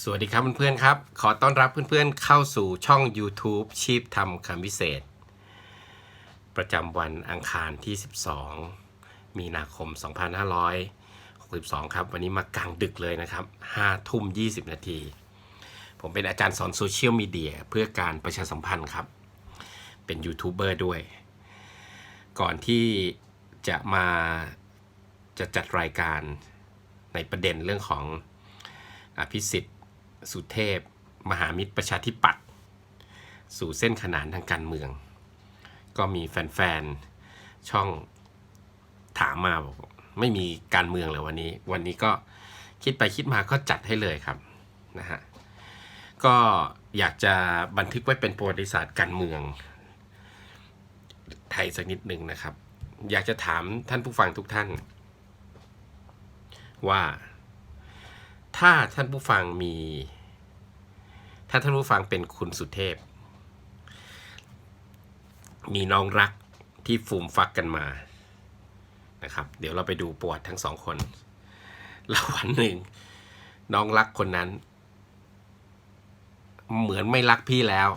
สวัสดีครับเพื่อนๆครับ ขอต้อนรับเพื่อนๆเข้าสู่ช่อง YouTube ชีพทำคำพิเศษ ประจำวันอังคารที่ 12 มีนาคม 2562 ครับ วันนี้มากลางดึกเลยนะครับ5ทุ่ม 20 นาที ผมเป็นอาจารย์สอนโซเชียลมีเดียเพื่อการประชาสัมพันธ์ครับ เป็นยูทูบเบอร์ด้วย ก่อนที่จะมาจะจัดรายการในประเด็นเรื่องของอภิสิทธิ สุเทพ มหามิตรประชาธิปัตย์สู่เส้นขนานทางการเมือง ก็มีแฟนๆ ช่องถามมาบอกไม่มีการเมืองเลยวันนี้ วันนี้ก็คิดไปคิดมาก็จัดให้เลยครับนะฮะก็อยากจะบันทึกไว้เป็นประวัติศาสตร์การเมือง ไทยสักนิดหนึ่งนะครับ อยากจะถามท่านผู้ฟังทุกท่าน ว่า ถ้าท่านผู้ฟังมี ถ้าท่านผู้ฟังเป็นคุณสุเทพ มีน้องรักที่ฟูมฟักกันมานะครับ เดี๋ยวเราไปดูประวัติทั้งสองคนแล้ววันหนึ่ง น้องรักคนนั้น เหมือนไม่รักพี่แล้ว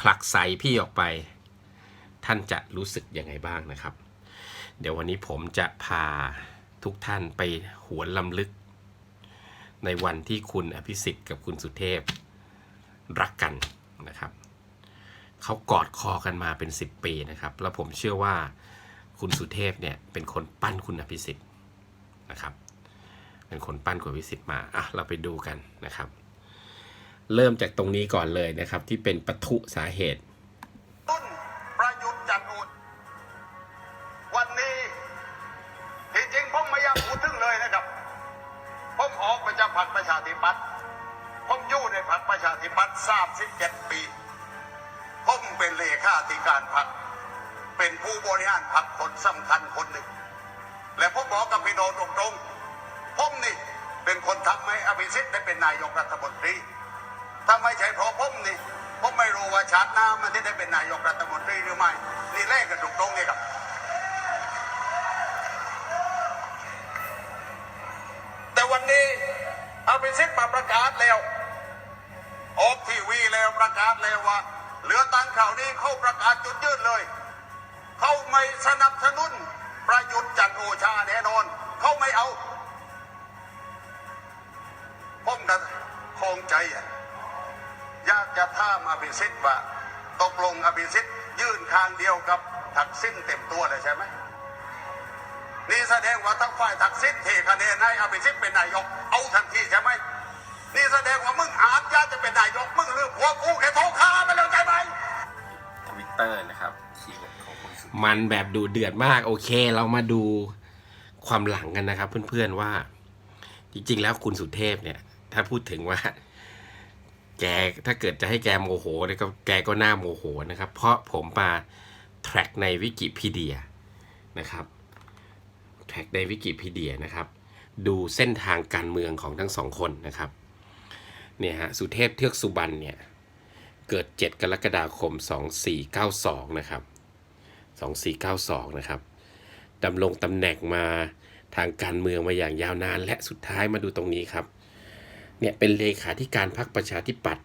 ผลักใส่พี่ออกไป ท่านจะรู้สึกยังไงบ้างนะครับ เดี๋ยววันนี้ผมจะพาทุกท่านไปหวนลำลึก ในวันที่คุณอภิสิทธิ์กับคุณสุเทพรักกันนะครับเขากอดคอกันมาเป็น 10 ปีนะครับ แล้วผมเชื่อว่าคุณสุเทพเนี่ยเป็นคนปั้นคุณอภิสิทธิ์นะครับ เป็นคนปั้นคุณอภิสิทธิ์มาอะเราไปดูกันนะครับ เริ่มจากตรงนี้ก่อนเลยนะครับ ที่เป็นปะทุสาเหตุ เป็นคนทำให้อภิสิทธิ์ได้เป็นนายกรัฐมนตรีถ้าไม่ใช่เพราะผมนี่ผมไม่รู้ว่าชาติหน้ามันจะได้เป็นนายกรัฐมนตรีหรือไม่นี่แรกกันตรงๆเลยครับแต่วันนี้อภิสิทธิ์มาประกาศแล้ว ออกทีวีแล้วประกาศแล้วว่า เหลือตังข่าวนี้เข้าประกาศจุดยืนเลย เขาไม่สนับสนุนประยุทธ์จันโอชาแน่นอน เขาไม่เอา คงใจอะอยากจะถามอภิสิทธิ์ว่า ตกลงอภิสิทธิ์ยื่นทางเดียวกับทักษิณเต็มตัวเลยใช่ไหมนี่แสดงว่าทั้งฝ่ายทักษิณเทคะแนนให้อภิสิทธิ์เป็นนายกเอาทันทีใช่ไหมนี่แสดงว่ามึงอาจจะจะเป็นนายกมึงลืมหัวกูแค่โทรคาไปแล้วใช่ไหมทวิตเตอร์นะครับมันแบบดูเดือดมากโอเค เรามาดูความหลังกันนะครับ เพื่อนๆว่า จริงๆแล้วคุณสุเทพเนี่ย ถ้าพูดถึงว่า แกถ้าเกิดจะให้แกโมโหเนี่ยก็แกก็หน่าโมโหนะครับ เพราะผมมาแทร็กในวิกิพีเดียนะครับแทร็กในวิกิพีเดียนะครับ ดูเส้นทางการเมืองของทั้งสองคนนะครับเนี่ยฮะสุเทพเทือกสุบรรณเนี่ยเกิด 7 กรกฎาคม 2492 นะครับ 2492 นะครับดำรงตำแหน่งมาทางการเมืองมาอย่างยาวนานและสุดท้ายมาดูตรงนี้ครับ เนี่ยเป็นเลขาธิการพรรคประชาธิปัตย์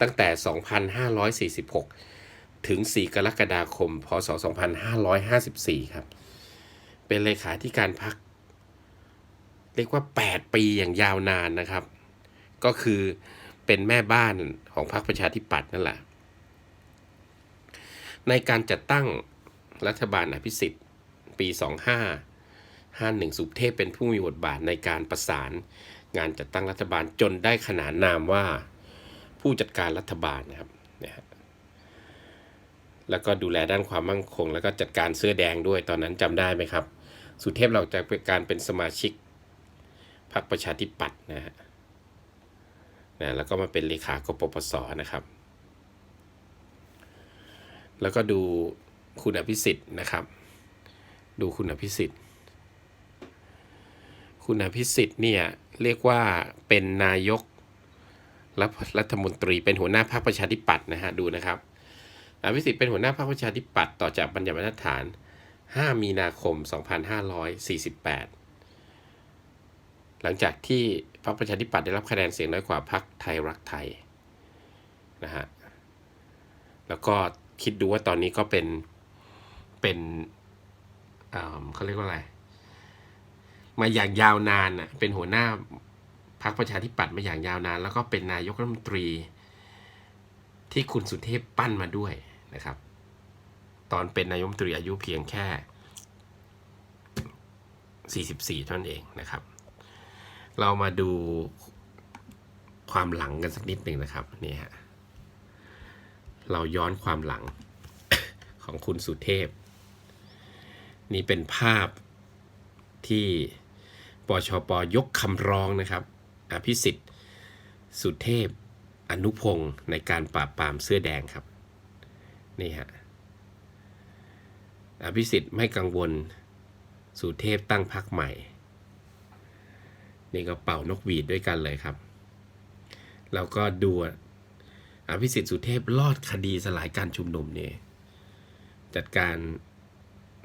ตั้งแต่ 2546 ถึง 4 กรกฎาคม พศ 2554 ครับ เป็นเลขาธิการพรรคเรียกว่า 8 ปีอย่างยาวนานนะครับ ก็คือเป็นแม่บ้านของพรรคประชาธิปัตย์นั่นแหละ ในการจัดตั้งรัฐบาลอภิสิทธิ์ปี 2551 สุเทพเป็นผู้มีบทบาทในการประสาน งานจัดตั้งรัฐบาลจนได้ขนานนามว่าผู้จัดการรัฐบาลนะครับนะฮะแล้วก็ดูแลด้านความมั่นคง แล้วก็จัดการเสื้อแดงด้วยตอนนั้นจำได้ไหมครับ สุเทพเราจะเป็นการเป็นสมาชิกพรรคประชาธิปัตย์นะฮะนะแล้วก็มาเป็นเลขากปปสนะครับ แล้วก็ดูคุณอภิสิทธิ์นะครับ ดูคุณอภิสิทธิ์ คุณอภิสิทธิ์เนี่ย เรียกว่าเป็นนายกรัฐรัฐมนตรีเป็นหัวหน้าพรรคประชาธิปัตย์นะฮะดูนะครับอภิสิทธิ์เป็นหัวหน้าพรรคประชาธิปัตย์ต่อจากบัญญัติบรรทัดฐาน 5 มีนาคม 2548 หลังจากที่พรรคประชาธิปัตย์ได้รับคะแนนเสียงน้อยกว่าพรรคไทยรักไทยนะฮะแล้วก็คิดดูว่าตอนนี้ก็เป็นเป็นเอ่อเขาเรียกว่าอะไร มาอย่างยาวนานอะเป็นหัวหน้าพรรคประชาธิปัตย์มาอย่างยาวนาน แล้วก็เป็นนายกรัฐมนตรี ที่คุณสุเทพปั้นมาด้วยนะครับ ตอนเป็นนายกรัฐมนตรีอายุเพียงแค่ 44 เท่านั้นเองนะครับ เรามาดูความหลังกันสักนิดหนึ่งนะครับนี่ฮะเราย้อนความหลังของคุณสุเทพ นี่เป็นภาพที่ ปชปยกคำร้องนะครับอภิสิทธิ์สุเทพอนุพงศ์ในการปราบปรามเสื้อแดงครับนี่ฮะอภิสิทธิ์ไม่กังวลสุเทพตั้งพรรคใหม่ นี่ก็เป่านกหวีดด้วยกันเลยครับแล้วก็ดูอภิสิทธิ์สุเทพรอดคดีสลายการชุมนุมเนี่ยจัดการ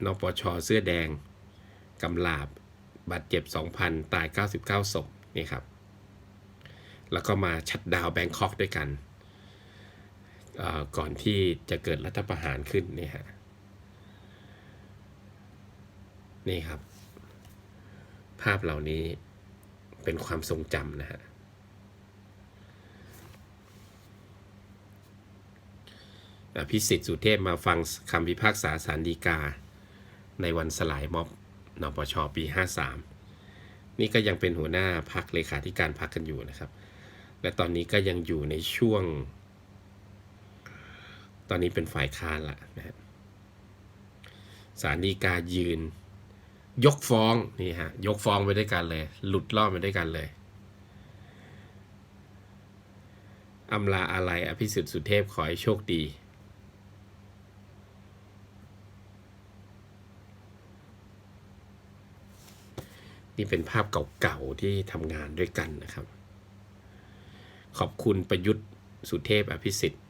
นปชเสื้อแดงกำลาบ บาดเจ็บ 2,000 ตาย 99ศพนี่ครับ แล้วก็มาชัดดาวแบงคอกด้วยกัน ก่อนที่จะเกิดรัฐประหารขึ้นนี่ฮะนี่ครับ ภาพเหล่านี้เป็นความทรงจำนะฮะอภิสิทธิ์สุเทพมาฟังคำพิพากษาสารดีกา ในวันสลายม็อบ นปชปี 53 นี่ก็ยังเป็นหัวหน้าพักเลขาธิการพักกันอยู่นะครับ และตอนนี้ก็ยังอยู่ในช่วง ตอนนี้เป็นฝ่ายค้านละนะฮะสารดีกายืน ยกฟ้องนี่ฮะยกฟ้องไปด้วยกันเลย หลุดล่อไปด้วยกันเลยอำลาอะไรอภิสิทธิ์สุเทพขอให้โชคดี นี่เป็นภาพเก่าๆที่ทำงานด้วยกันนะครับ ขอบคุณประยุทธ์สุเทพอภิสิทธิ์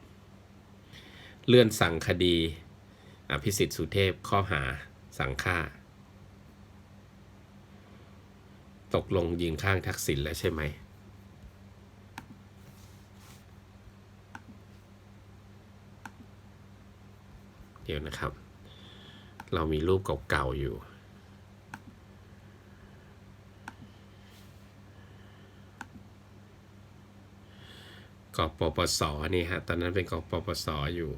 เลื่อนสั่งคดี อภิสิทธิ์สุเทพข้อหาสั่งฆ่า ตกลงยิงข้างทักษิณแล้วใช่ไหมเดี๋ยวนะครับ เรามีรูปเก่าๆอยู่ กปปสนี่ฮะ ตอนนั้นเป็นกปปสอยู่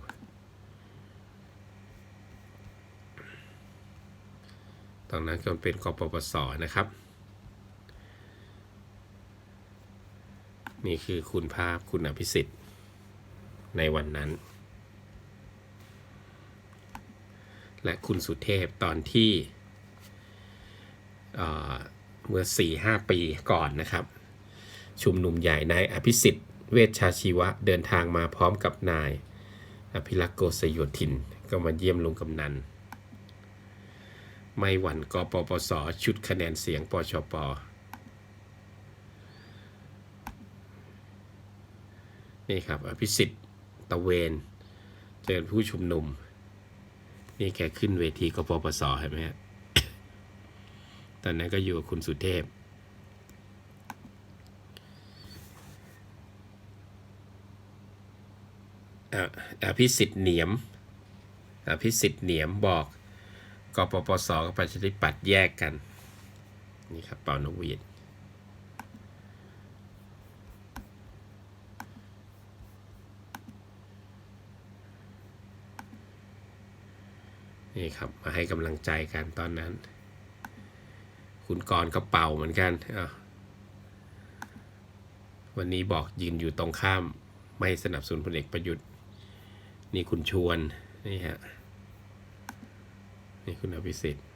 ตอนนั้นก็เป็นกปปสนะครับ นี่คือคุณภาพคุณอภิสิทธิ์ในวันนั้น และคุณสุเทพตอนที่เอ่อเมื่อ4-5 ปีก่อนนะครับ ชุมนุมใหญ่นายอภิสิทธิ์ เวชชาชีวะเดินทางมาพร้อมกับนาย อภิรักษ์โกศโยธินก็มาเยี่ยมลุงกำนัน ไม่หวั่นกปปส ชุดคะแนนเสียงปชปนี่ครับ อภิสิทธิ์ตะเวนเจอผู้ชุมนุม นี่แกขึ้นเวทีกปปสเห็นไหมฮะตอนนั้นก็อยู่กับคุณสุเทพ อะ อภิสิทธิ์เหนียมอภิสิทธิ์เหนียมบอกกปปสกับประชาธิปัตย์แยกกัน นี่ครับเป่านกหวีดนี่ครับ มาให้กำลังใจกันตอนนั้น คุณกรก็เป่าเหมือนกันวันนี้บอกยืนอยู่ตรงข้ามไม่สนับสนุนพลเอกประยุทธ์ นี่คุณชวนนี่ฮะนี่คุณอภิสิทธิ์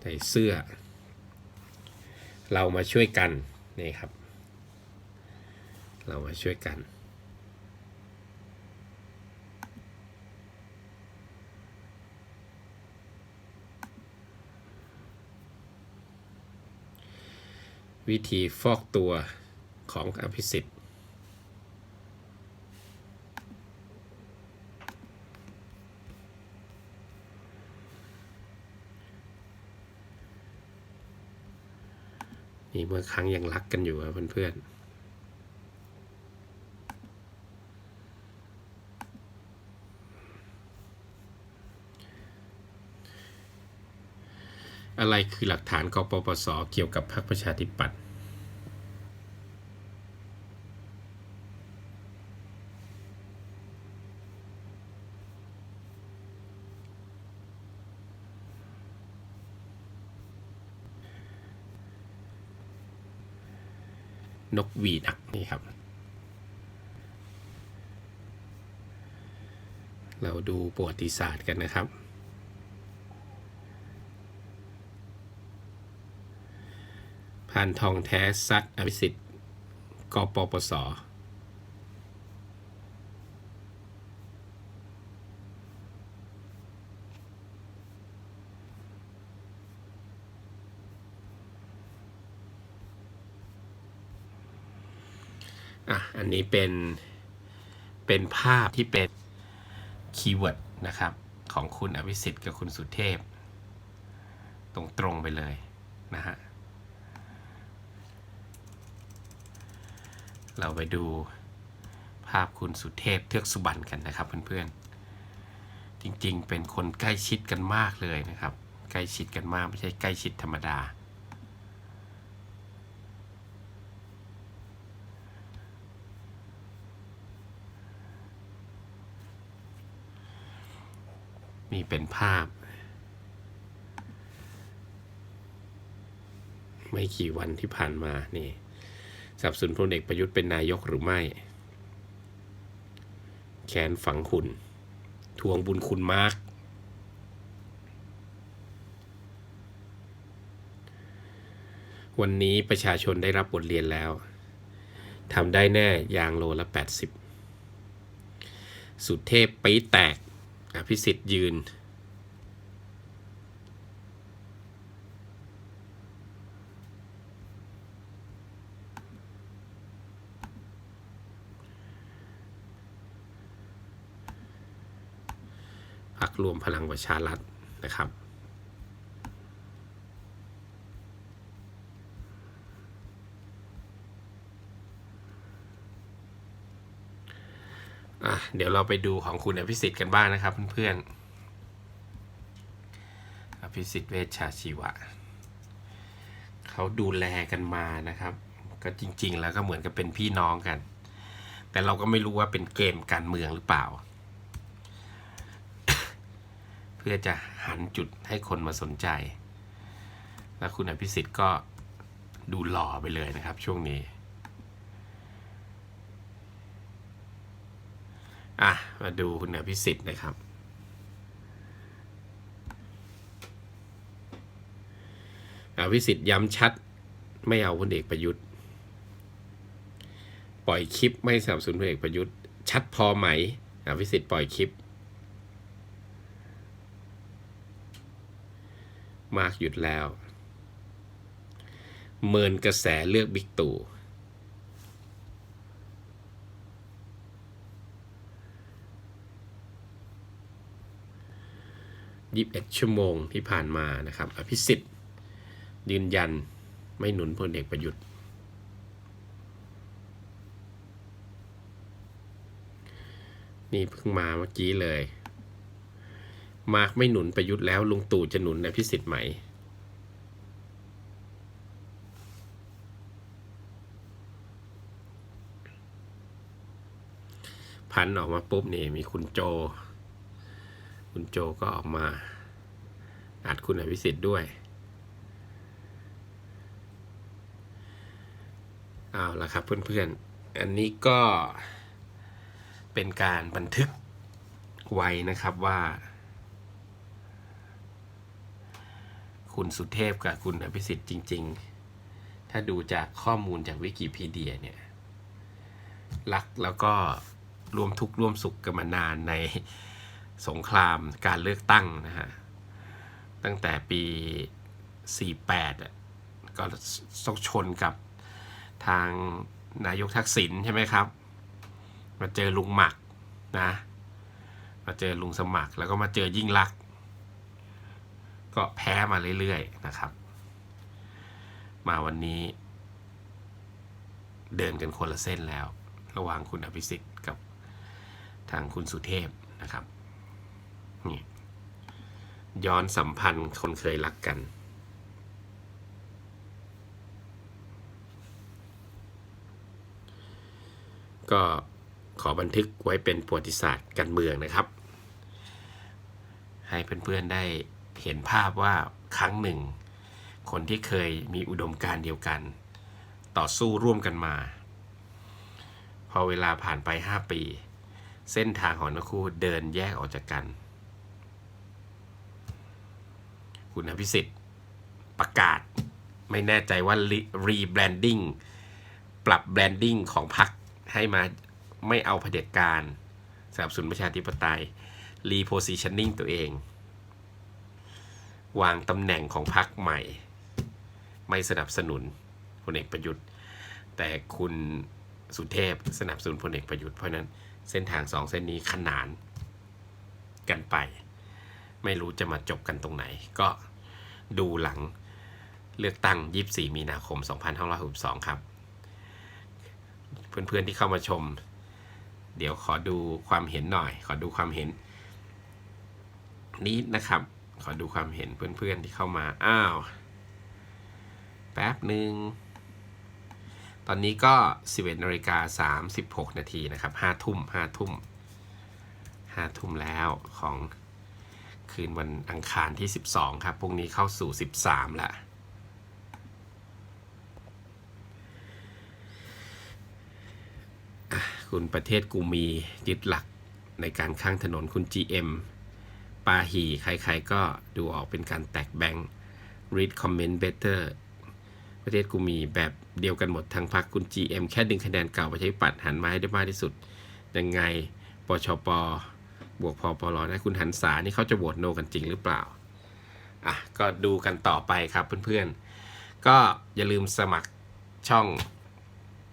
ใส่เสื้อ เรามาช่วยกันนี่ครับ เรามาช่วยกันวิธีฟอกตัว ของอภิสิทธิ์นี่เมื่อครั้งยังรักกันอยู่อะเพื่อนๆอะไรคือหลักฐานกปปส เกี่ยวกับพรรคประชาธิปัตย์ นกหวีดอะนี่ครับ เราดูประวัติศาสตร์กันนะครับผ่านทองแท้ซัดอภิสิทธิ์กปปส อะอันนี้เป็นเป็นภาพที่เป็นคีย์เวิร์ดนะครับของคุณอภิสิทธิ์กับคุณสุเทพ ตรงตรงไปเลยนะฮะเราไปดูภาพคุณสุเทพเทือกสุบรรณกันนะครับเพื่อนๆ จริงๆ เป็นคนใกล้ชิดกันมากเลยนะครับ ใกล้ชิดกันมากไม่ใช่ใกล้ชิดธรรมดา นี่เป็นภาพ ไม่กี่วันที่ผ่านมานี่สับสนพลเอกประยุทธ์เป็นนายกหรือไม่ แขนฝังหุ่นทวงบุญคุณมาร์กวันนี้ประชาชนได้รับบทเรียนแล้ว ทำได้แน่ยางโลละ 80 สุดเทพปีแตก อภิสิทธิ์ยืน พักรวมพลังประชารัฐนะครับ อะ เดี๋ยวเราไปดูของคุณอภิสิทธิ์กันบ้างนะครับเพื่อนๆ อภิสิทธิ์เวชชาชีวะ เขาดูแลกันมานะครับ ก็จริง ๆ แล้วก็เหมือนกับเป็นพี่น้องกัน แต่เราก็ไม่รู้ว่าเป็นเกมการเมืองหรือเปล่า เพื่อจะหันจุดให้คนมาสนใจ แล้วคุณอภิสิทธิ์ก็ดูหล่อไปเลยนะครับช่วงนี้ อะ มาดูคุณอภิสิทธิ์นะครับ อภิสิทธิ์ย้ำชัด ไม่เอาพลเอกประยุทธ์ ปล่อยคลิปไม่สนับสนุนพลเอกประยุทธ์ ชัดพอไหม อภิสิทธิ์ปล่อยคลิป มากหยุดแล้ว เมินกระแสเลือกบิ๊กตู่ ยี่สิบเอ็ดชั่วโมงที่ผ่านมานะครับ อภิสิทธิ์ยืนยันไม่หนุนพลเอกประยุทธ์ นี่เพิ่งมาเมื่อกี้เลย มาร์กไม่หนุนประยุทธ์แล้วลุงตู่จะหนุนอภิสิทธิ์ไหมพันออกมาปุ๊บนี่มีคุณโจ คุณโจก็ออกมาอัดคุณอภิสิทธิ์ด้วยเอาละครับเพื่อนๆ อันนี้ก็เป็นการบันทึกไว้นะครับว่า คุณสุเทพกับคุณอภิสิทธิ์จริง ๆ ถ้าดูจากข้อมูลจากวิกิพีเดียเนี่ย รักแล้วก็ร่วมทุกข์ร่วมสุขกันมานานใน สงครามการเลือกตั้งนะฮะตั้งแต่ปี 48อะก็ต้องชนกับทางนายกทักษิณใช่ไหมครับ มาเจอลุงหมักนะ มาเจอลุงสมัครแล้วก็มาเจอยิ่งลักษณ์ก็แพ้มาเรื่อยๆนะครับ มาวันนี้ เดินกันคนละเส้นแล้ว ระหว่างคุณอภิสิทธิ์กับทางคุณสุเทพนะครับ นี่ย้อนสัมพันธ์คนเคยรักกัน ก็ขอบันทึกไว้เป็นประวัติศาสตร์การเมืองนะครับ ให้เพื่อนๆได้เห็นภาพว่าครั้งหนึ่ง คนที่เคยมีอุดมการเดียวกัน ต่อสู้ร่วมกันมา พอเวลาผ่านไป 5 ปี เส้นทางของทั้งคู่เดินแยกออกจากกัน คุณอภิสิทธิ์ประกาศ ไม่แน่ใจว่ารีแบรนดิ้งปรับแบรนดิ้งของพรรคให้มาไม่เอาเผด็จการสนับสนุนประชาธิปไตยรีโพซิชันนิ่งตัวเอง วางตำแหน่งของพรรคใหม่ ไม่สนับสนุนพลเอกประยุทธ์ แต่คุณสุเทพสนับสนุนพลเอกประยุทธ์เพราะฉะนั้นเส้นทางสองเส้นนี้ขนานกันไป ไม่รู้จะมาจบกันตรงไหน ก็ดูหลังเลือกตั้ง 24 มีนาคม 2562 ครับ เพื่อนๆที่เข้ามาชม เดี๋ยวขอดูความเห็นหน่อย ขอดูความเห็น นี้นะครับ ขอดูความเห็นเพื่อนๆที่เข้ามา อ้าว แป๊บหนึ่ง ตอนนี้ก็ 11นาฬิกา36 นาทีนะครับ5ทุ่ม5ทุ่ม5ทุ่มแล้วของ คืนวันอังคารที่ 12 ครับ พรุ่งนี้เข้าสู่ 13ล้วคุณประเทศกูมียึดหลักในการข้างถนนคุณ GM ปาหีใครๆก็ดูออกเป็นการแตกแบงค์ read comment better ประเทศกูมีแบบเดียวกันหมดทั้งพรรคคุณ GM แค่ดึงคะแนนเก่าประชาธิปัตย์หันมาให้ได้มากที่สุด ยังไงปชป บวกพอปลนะคุณหันษานี่เขาจะโหวตโนกันจริงหรือเปล่าอะก็ดูกันต่อไปครับเพื่อนๆ ก็อย่าลืมสมัครช่อง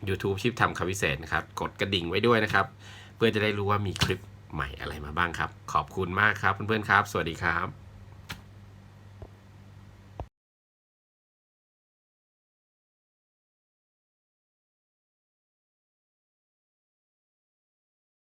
YouTube ชิปทำคำวิเศษนะครับ กดกระดิ่งไว้ด้วยนะครับ เพื่อจะได้รู้ว่ามีคลิปใหม่อะไรมาบ้างครับ ขอบคุณมากครับเพื่อนๆครับ สวัสดีครับ